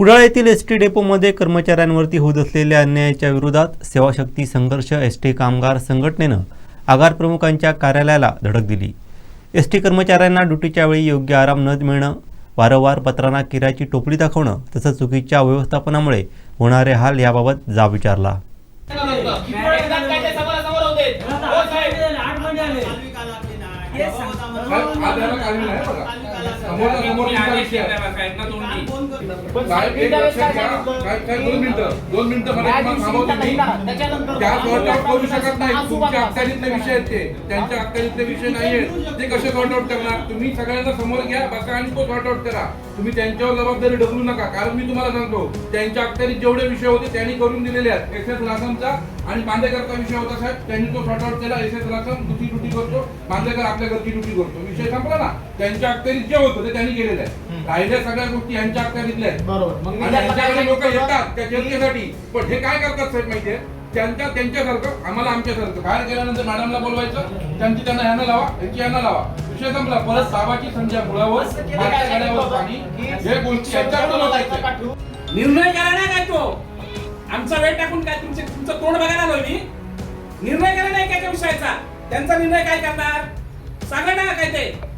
कुडाळ येथील S T डेपोमध्ये कर्मचाऱ्यांवरती होत असलेल्या अन्यायाच्या विरोधात सेवाशक्ती संघर्ष एस टी कामगार संघटनेनं आगार प्रमुखांच्या कार्यालयाला धडक दिली एस टी कर्मचाऱ्यांना ड्युटीच्या वेळी योग्य आराम न मिळणं वारंवार पत्रांना किराची टोपली दाखवणं तसंच चुकीच्या व्यवस्थापनामुळे होणारे हाल याबाबत जाब विचारला एकदाच हो साहेब. समोर साहेब एक लक्षात घ्या. काय काय दोन मिनिटं. दोन मिनिटं मला तुम्हाला थांबवतो मी त्या सॉर्ट आउट करू शकत नाही. तुमच्या अखत्यारीतले विषय आहेत ते. त्यांच्या अखत्यारीतले विषय नाही आहेत. ते कसे सॉर्ट आउट करणार? तुम्ही सगळ्यांना समोर घ्या बसा आणि तो सॉर्ट आउट करा. तुम्ही त्यांच्यावर जबाबदारी ढकलू नका. कारण मी तुम्हाला सांगतो त्यांच्या अखत्यारीत जेवढे विषय होते त्यांनी करून दिलेले आहेत. एस एस लासमचा आणि बांदेकरचा विषय होता साहेब. त्यांनी तो सॉर्ट आउट केला. एस एस लासम दुसरी ड्युटी करतो. बांदेकर आपल्या घरची ड्युटी करतो. विषय संपला ना? त्यांच्या अखत्यारीत जे होतं ते त्यांनी केलेलं आहे. राहिल्या सगळ्या गोष्टी यांच्या अखत्यारीतल्या आहेत. बरोबर. मग मी आणि त्यातलं यांच्याकडे काय लोक सांगितलं? येतात त्या चर्चेसाठी पण हे काय करतात साहेब माहितीये? त्यांच्या त्यांच्यासारखं आम्हाला आमच्यासारखं. बाहेर गेल्यानंतर मॅडमला बोलवायचं त्यांची त्यांना ह्यानं लावा यांची ह्यानं लावा. विषय संपला. परत बाबाची संध्या मुळावर असं केलं मागच्या काय? गाड्यावर सांगितलं पाणी. की हे गोष्टी यांच्याकडून होत आहेत का ठेवू? निर्णय करा ना काय तो? आमचा वेळ टाकून काय तुमचे तुमचं तोंड बघायला आलोय मी? निर्णय करा नाही काय त्या विषयाचा? त्यांचा निर्णय काय करणार? सांगा ना काय ते.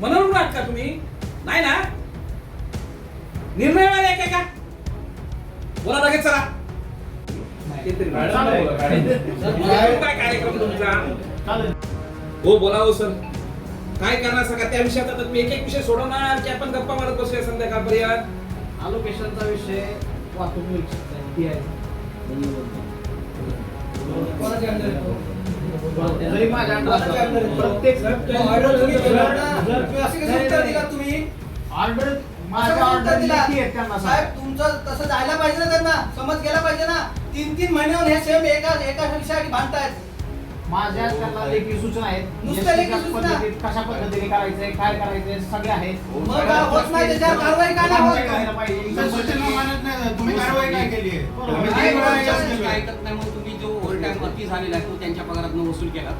म्हणून आहात का तुम्ही? नाही ना? निर्णय वाले काय का? बोला लगेच चला. काय कार्यक्रम तुमचा? हो बोला हो सर. काय करणार सांगा? त्या विषयात आता तुम्ही एक एक विषय सोडवणार की आपण गप्पा मारत बसूया संध्याकाळपर्यंत? अलोकेशनचा विषय वाहतूक निरीक्षक आहे. प्रत्येक ऑर्डर साहेब तुमचं तसं जायला पाहिजे ना त्यांना समज गेला पाहिजे ना तीन तीन महिन्यावर हे सेम एका एका विषयासाठी भांडतायत माझ्या त्यांना लेखी सूचना आहेत नुसत्या लेखी सूचना? कशा पद्धतीने करायचंय काय करायचंय सगळे आहेत मग काय होत नाही त्याच्यावर कारवाई का नाही. तुम्ही कारवाई काय केली आहे तुम्ही जो ओव्हर टाइम झालेला आहे तो त्यांच्या पगारातून वसूल केला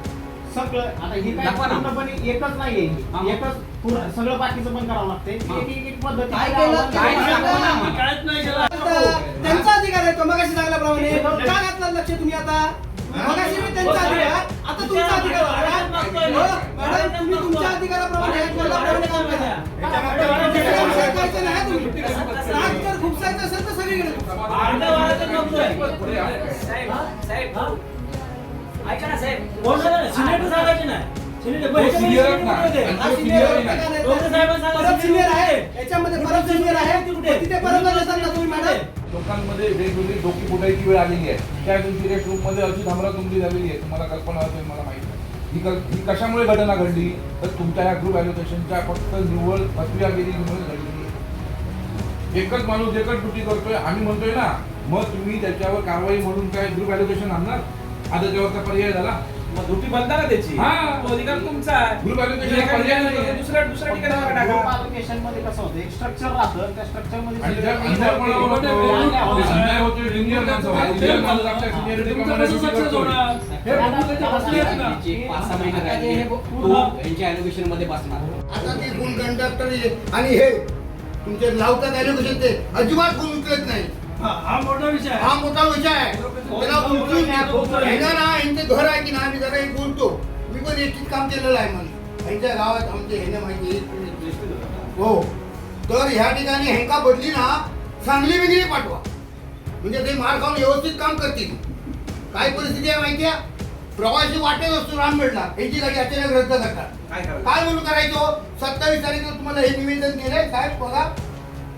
सगळं आता ही काय दाखवा ना. पूर्णपणे एकच नाहीये हा, मग. एकच पूर्ण सगळं बाकीचं पण करावं लागतंय हा. एक एक एक पद्धती काय केलं? काय काय दाखवा ना केलं? आम्हाला. कळत नाही आता त्यांचा अधिकार आहे तो मगाशी का घातलं लक्ष तुम्ही आता मगाशी मी त्यांचा अधिकार आता तुमचा अधिकार आहे. हो, मॅडम तुम्ही तुमच्या अधिकाराप्रमाणे हे कोर्टाप्रमाणे काम करा. दुसऱ्या विषयात जायचं नाही तुम्ही. राग जर खुपसायचं असेल तर सगळीकडे साहेब साहेब ऐका ना साहेब कोण सांगायचे नाही. नाही? लोकांमध्ये वेगवेगळी डोकी फुटायची वेळ आलेली आहे. त्या दिवशी रेस्ट रूममध्ये अशी धामरातुंबी झालेली आहे. तुम्हाला कल्पना असेल मला माहिती आहे ही कशामुळे घटना घडली? तर तुमच्या या ग्रुप एज्युकेशनच्या फक्त निव्वळ फसव्यागिरीमुळे घडलेली आहे. एकच माणूस एकच ड्युटी करतोय. आम्ही म्हणतोय ना मग तुम्ही त्याच्यावर कारवाई म्हणून काय ग्रुप एज्युकेशन आणणार? आता त्याच्यावरचा पर्याय झाला मग ड्युटी बंद ना त्याची हा. तो अधिकार तुमचा आहे. ग्रुप पर्याय ठिकाणी नाही. दुसऱ्या दुसऱ्या ठिकाणी टाका मध्ये कसं होतं एक स्ट्रक्चर राहतं त्या स्ट्रक्चर आणि होतो. अन्याय होतो, माणसं होतो. junior माणूस आपल्या प्रमाणे. हे बसली आहेत ना. मध्ये बसणार आता ते कोण कंडक्टर आणि हे तुमचे लावतात एज्युकेशन ते अजिबात उचलत नाही हा मोठा विषय आहे. हा मोठा विषय आहे. त्याला उचलून ह्यांना ना यांचे घर आहे की ना आम्ही जरा एक बोलतो. मी पण एकटीच काम केलेलं आहे म्हणून यांच्या गावात आमचे ह्याने माहिती. हो. तर ह्या ठिकाणी हेंका बदली ना चांगली वेगळी पाठवा. म्हणजे ते मार खाऊन व्यवस्थित काम करतील. काय परिस्थिती आहे माहिती आहे? प्रवासी वाटेत असतो राम भेटला. यांची गाडी अचानक रद्द करतात. काय करायचं? काय म्हणून करायचो? सत्तावीस तारीखला तुम्हाला हे निवेदन केलंय? साहेब बघा.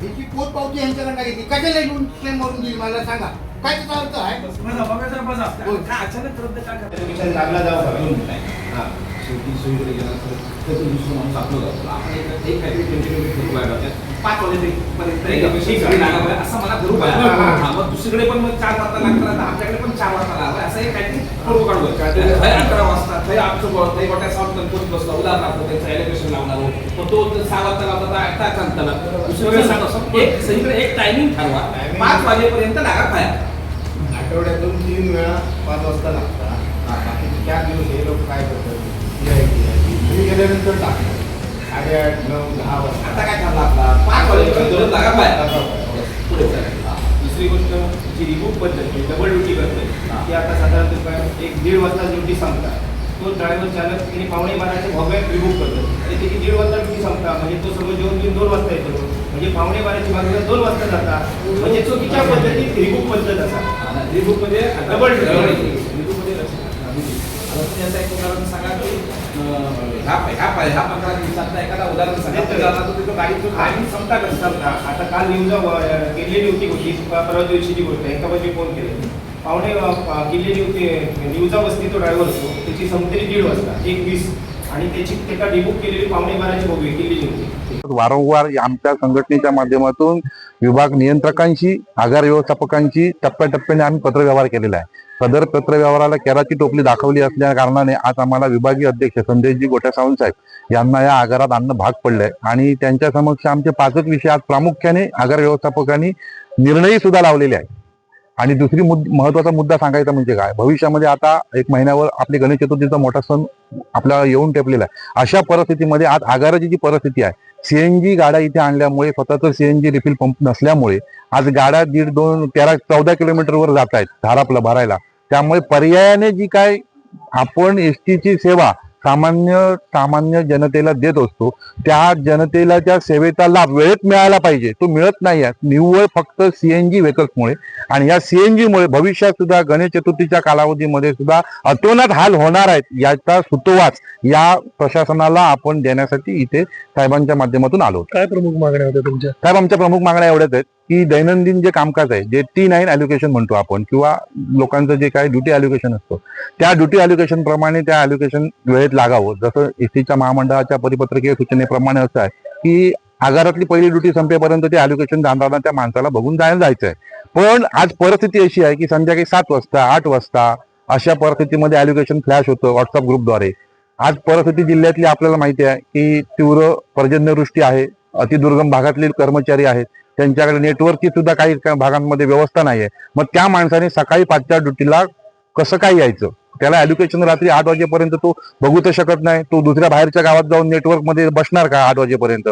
याची पोच पावती यांच्याकडनं घेतली. कशाला येऊन क्लेम मारून दिली मला सांगा. काय त्याचा अर्थ आहे? बसा बघा साहेब बसा. बोल. काय अचानक रद्द का करता? लागला जावा हा. शेवटी सोयीकडे गेला तर त्याचं दुसरं माणूस आपलं जातो आपण एक काहीतरी पाच वाजेपर्यंत लागावं आहे, असं मला करू हा, हा, हा. हा, मग दुसरीकडे पण मग चार वाजता लागतात आता आमच्याकडे पण चार वाजता लागावं असं एक काहीतरी करू काढू काहीतरी- थंय अकरा वाजता. थंय आमचं थंय मोठ्या साऊंड कंपोज बसला उदाहरणार्थ त्यांचं एलिव्हेशन लावणार. मग तो वाजता लावता तर आठ तास अंतला दुसरीकडे सांगा असं एक सगळीकडे एक टायमिंग ठरवा. पाच वाजेपर्यंत लागा फायर आठवड्यातून तीन वेळा पाच वाजता लागतात. बाकी चार दिवस हे लोक काय करतात? तुम्ही गेल्यानंतर टाकतात. साडेआठ नऊ दहा वाजता. आता काय ठरला आपला? पाच वाजेपर्यंत धरून लागा जी रिबुक पद्धत डबल ड्युटी करते ती आता साधारणतः एक दीड वाजता ड्युटी संपतात तो ड्रायव्हर चालक तिने पावणे बाराच्या भोग्यात रिबुक करतो आणि त्याची दीड वाजता ड्युटी संपता म्हणजे तो समोर जेवण घेऊन दोन वाजता येतो. म्हणजे पावणे बाराची बाजूला दोन वाजता जाता. म्हणजे चुकीच्या पद्धतीत रिबुक पद्धत असा. रिबुकमध्ये Double duty. रिबुकमध्ये लक्षात तुम्ही सांगा की ह्या दिवसातलं एखादा उदाहरण तिथं आता काल न्यूज केलेली होती गोष्टी परवा दिवशीची गोष्ट आहे एका बजे फोन केले. केलेली होती न्यूजा वस्ती तो ड्रायव्हर असतो त्याची संपलेली दीड वाजता एक वीस. आणि त्याची त्याला डिबुक केलेली पावणे बाराची केलेली होती. वारंवार आमच्या संघटनेच्या माध्यमातून विभाग नियंत्रकांशी आगार व्यवस्थापकांशी टप्प्याटप्प्याने आम्ही पत्रव्यवहार केलेला आहे. सदर पत्रव्यवहाराला केराची टोपली दाखवली असल्या कारणाने आज आम्हाला विभागीय अध्यक्ष संदेशजी गोट्या सावंत साहेब यांना या आगारात आणणं भाग पडलंय. आणि त्यांच्या समक्ष आमचे पाचच विषय आज प्रामुख्याने आगार व्यवस्थापकांनी निर्णयी सुद्धा लावलेले आहेत. आणि दुसरी मुद महत्त्वाचा मुद्दा सांगायचा म्हणजे काय? भविष्यामध्ये आता एक महिन्यावर आपली गणेश चतुर्थीचा मोठा सण आपल्याला येऊन टेपलेला आहे. अशा परिस्थितीमध्ये आज आगाराची जी परिस्थिती आहे सीएनजी गाड्या इथे आणल्यामुळे स्वतःच सीएनजी रिफिल पंप नसल्यामुळे आज गाड्या दीड दोन तेरा चौदा किलोमीटरवर जात आहेत धारापला भरायला. त्यामुळे पर्यायाने जी काय आपण एस ची सेवा सामान्य सामान्य जनतेला देत असतो. त्या जनतेला त्या सेवेचा लाभ वेळेत मिळायला पाहिजे तो मिळत नाही आहे निव्वळ फक्त सीएनजी व्हेकल्समुळे आणि या सीएनजी मुळे भविष्यात सुद्धा गणेश चतुर्थीच्या कालावधीमध्ये सुद्धा अतोनात हाल होणार आहेत याचा सुतोवाच या प्रशासनाला आपण देण्यासाठी इथे साहेबांच्या माध्यमातून आलो काय प्रमुख मागण्या होत्या तुमच्या? साहेब आमच्या प्रमुख मागण्या एवढ्याच आहेत. की दैनंदिन जे कामकाज आहे जे टी नाईन अॅल्युकेशन म्हणतो आपण किंवा लोकांचं जे काही ड्युटी अॅल्युकेशन असतं त्या ड्युटी अॅल्युकेशन प्रमाणे त्या अॅल्युकेशन वेळेत लागावं. जसं एसटीच्या महामंडळाच्या परिपत्रकीय सूचनेप्रमाणे असं आहे की आगारातली पहिली ड्युटी संपेपर्यंत ते अॅल्युकेशन जाणताना त्या माणसाला बघून जायला जायचं आहे पण आज परिस्थिती अशी आहे की संध्याकाळी सात वाजता आठ वाजता अशा परिस्थितीमध्ये अॅल्युकेशन फ्लॅश होतं व्हॉट्सअप ग्रुपद्वारे आज परिस्थिती जिल्ह्यातली आपल्याला माहिती आहे की तीव्र पर्जन्यवृष्टी आहे अतिदुर्गम भागातले कर्मचारी आहेत त्यांच्याकडे नेटवर्कची सुद्धा काही भागांमध्ये व्यवस्था नाही आहे मग त्या माणसाने सकाळी पाचच्या ड्युटीला कसं काय यायचं? त्याला एज्युकेशन रात्री आठ वाजेपर्यंत तो बघू तर शकत नाही. तो दुसऱ्या बाहेरच्या गावात जाऊन नेटवर्कमध्ये बसणार का आठ वाजेपर्यंत?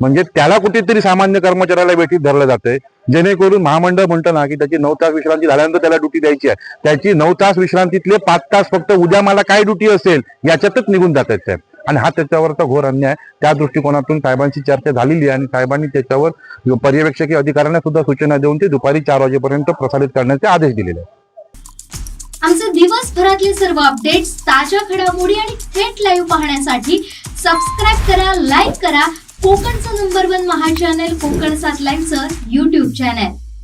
म्हणजे त्याला कुठेतरी सामान्य कर्मचाऱ्याला वेठीत धरलं जातंय. जेणेकरून महामंडळ म्हणतं ना की त्याची नऊ तास विश्रांती झाल्यानंतर त्याला ड्युटी द्यायची आहे. त्याची नऊ तास विश्रांतीतले पाच तास फक्त उद्या मला काय ड्युटी असेल याच्यातच निघून जात आहेत साहेब आणि हा त्याच्यावरचा घोर अन्याय. त्या दृष्टिकोनातून साहेबांची चर्चा झालेली आहे आणि साहेबांनी त्याच्यावर पर्यवेक्षकीय अधिकाऱ्यांना सुद्धा सूचना देऊन ते दुपारी चार वाजेपर्यंत प्रसारित करण्याचे आदेश दिलेले आहेत. आमचे दिवसभरातले सर्व अपडेट्स ताज्या घडामोडी आणि थेट लाईव्ह पाहण्यासाठी सबस्क्राईब करा लाईक करा. कोकणचं नंबर वन महा चॅनल कोकण सात लाईव्हचं युट्यूब चॅनल